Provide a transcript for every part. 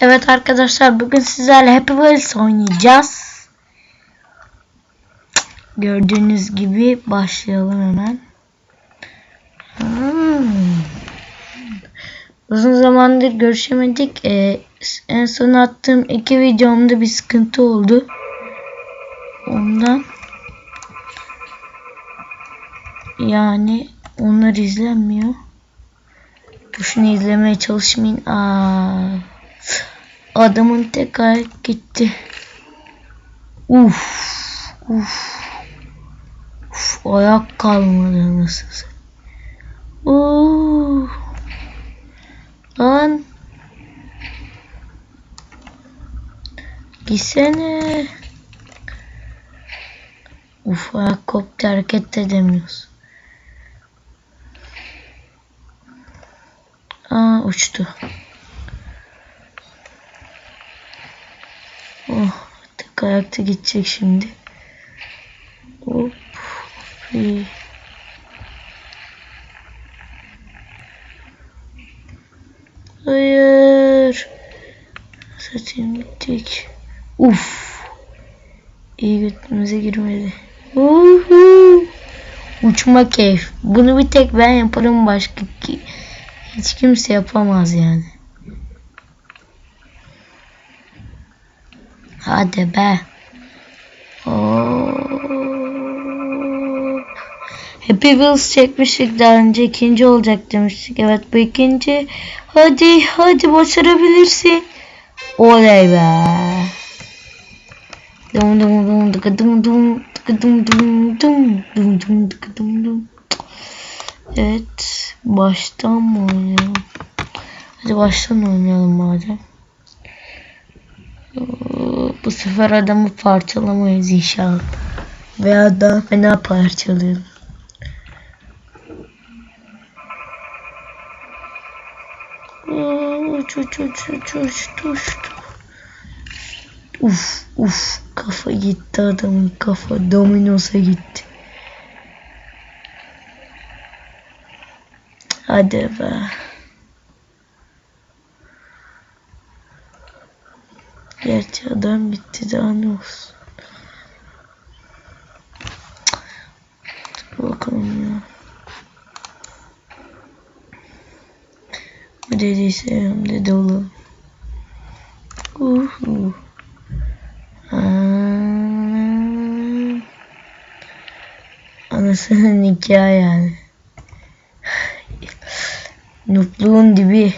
Evet arkadaşlar bugün sizlerle Happy Wheels oynayacağız. Gördüğünüz gibi başlayalım hemen. Hmm. Uzun zamandır görüşemedik. Ee, en son attığım iki videomda bir sıkıntı oldu. Ondan yani onlar izlenmiyor. Boşuna izlemeye çalışmayın. Aa, adamın tek ayak gitti. Uf, uf, uf ayak kalmadı nasıl? Uf, lan, gitsene. Uf ayak koptu hareket edemiyoruz. Aa uçtu. Tek ayakta gidecek şimdi. Hop. iyi. Hayır. Satayım gittik. Uf. İyi götümüze girmedi. Uhu. Uçma keyif. Bunu bir tek ben yaparım başka ki. Hiç kimse yapamaz yani. Hadi be. Hop. Happy Wheels çekmiştik daha önce ikinci olacak demiştik. Evet bu ikinci. Hadi hadi başarabilirsin. Oley be. Dum dum dum dıkı dum dum dum dum dum dum dum dum dum. Evet. Baştan mı oynayalım? Hadi baştan oynayalım madem. Bu sefer adamı parçalamayız inşallah. Veya daha fena parçalayalım. Uç uç uç uç uç uç. Uf uf kafa gitti adamın kafa dominosa gitti. Hadi be. Gerçi adam bitti daha ne olsun. Dur bakalım ya. Bu dediyse yanımda da olalım. Uhu. Aa. Anasının nikahı yani. Nupluğun dibi.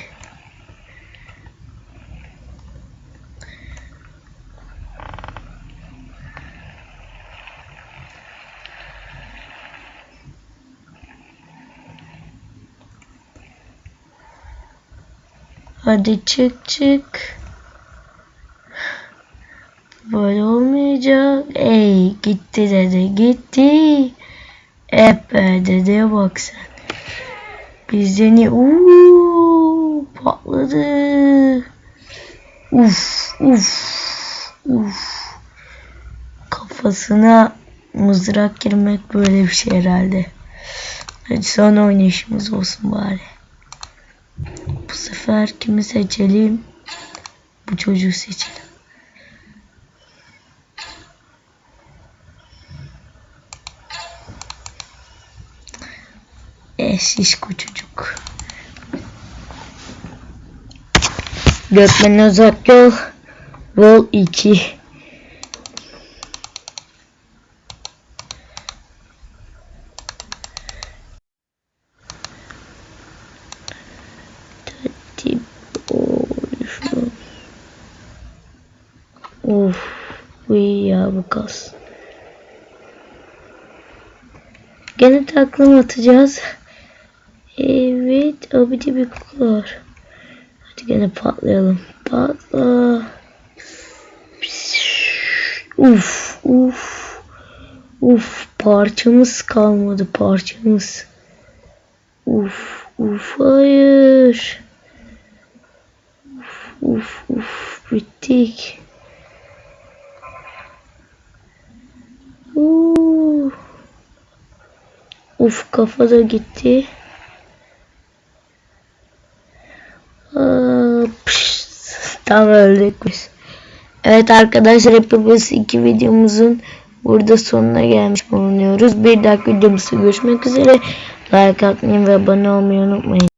Hadi çık çık. Böyle olmayacak. Ey gitti dede gitti. Hep dedeye bak sen. Bizde ne? Uuu patladı. Uf uf uf. Kafasına mızrak girmek böyle bir şey herhalde. Hadi son oynayışımız olsun bari. Bu sefer kimi seçelim? Bu çocuğu seçelim. E şişko çocuk. Gökmen uzak yol. Yol 2. Of. Bu iyi ya bu kas. Gene taklam atacağız. Evet abidi bir kokular. Hadi gene patlayalım. Patla. Uf uf. Uf parçamız kalmadı parçamız. Uf uf hayır. Uf uf uf bittik. Uf. Uf kafa da gitti. Tam öldük biz. Evet arkadaşlar hepimiz iki videomuzun burada sonuna gelmiş bulunuyoruz. Bir dahaki videomuzda görüşmek üzere. Like atmayı ve abone olmayı unutmayın.